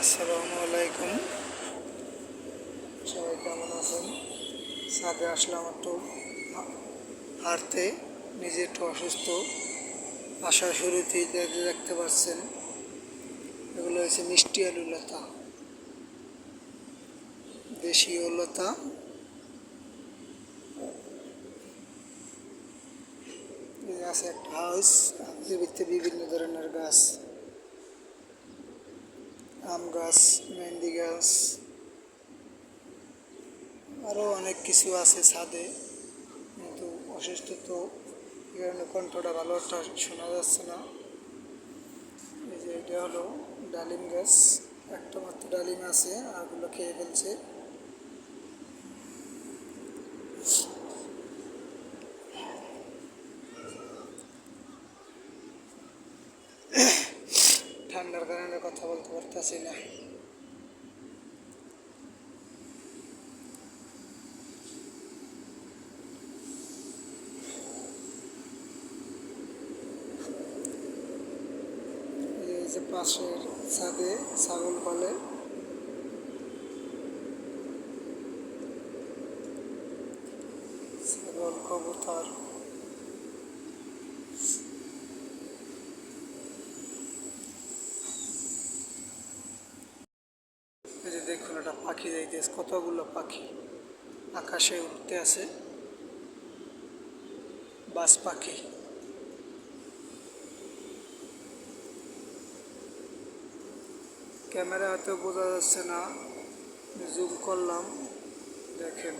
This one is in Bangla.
আসসালামু আলাইকুম। সবাই কেমন আছেন? ছাদে আসলাম একটু হা- হাঁটতে, নিজে একটু অসুস্থ। আসার শুরুতেই দেখ- দেখতে পাচ্ছেন, এগুলো হচ্ছে মিষ্টি আলু লতা। দেশীয় লতা। আছে একটা হাউস বিভিন্ন ধরনের গাছ। আম গাছ মেহেন্দি গাছ আরও অনেক কিছু আছে ছাদে। কিন্তু অসুস্থ তো এই কণ্ঠটা ভালো একটা শোনা যাচ্ছে না। এই যে এটা হলো ডালিম গাছ, একটা মাত্র ডালিম আছে আরগুলো খেয়ে ফেলছে। ঠান্ডার কারণে কথা বলতে পারতেছি না। যে পাশের ছাদে ছাগল পালে। ছাগল কবুতর। একটা পাখি যাইতেছে কতগুলো পাখি আকাশে উঠতে আছে বাস পাখি। ক্যামেরা হয়তো বোঝা যাচ্ছে না জুম করলাম, দেখেন।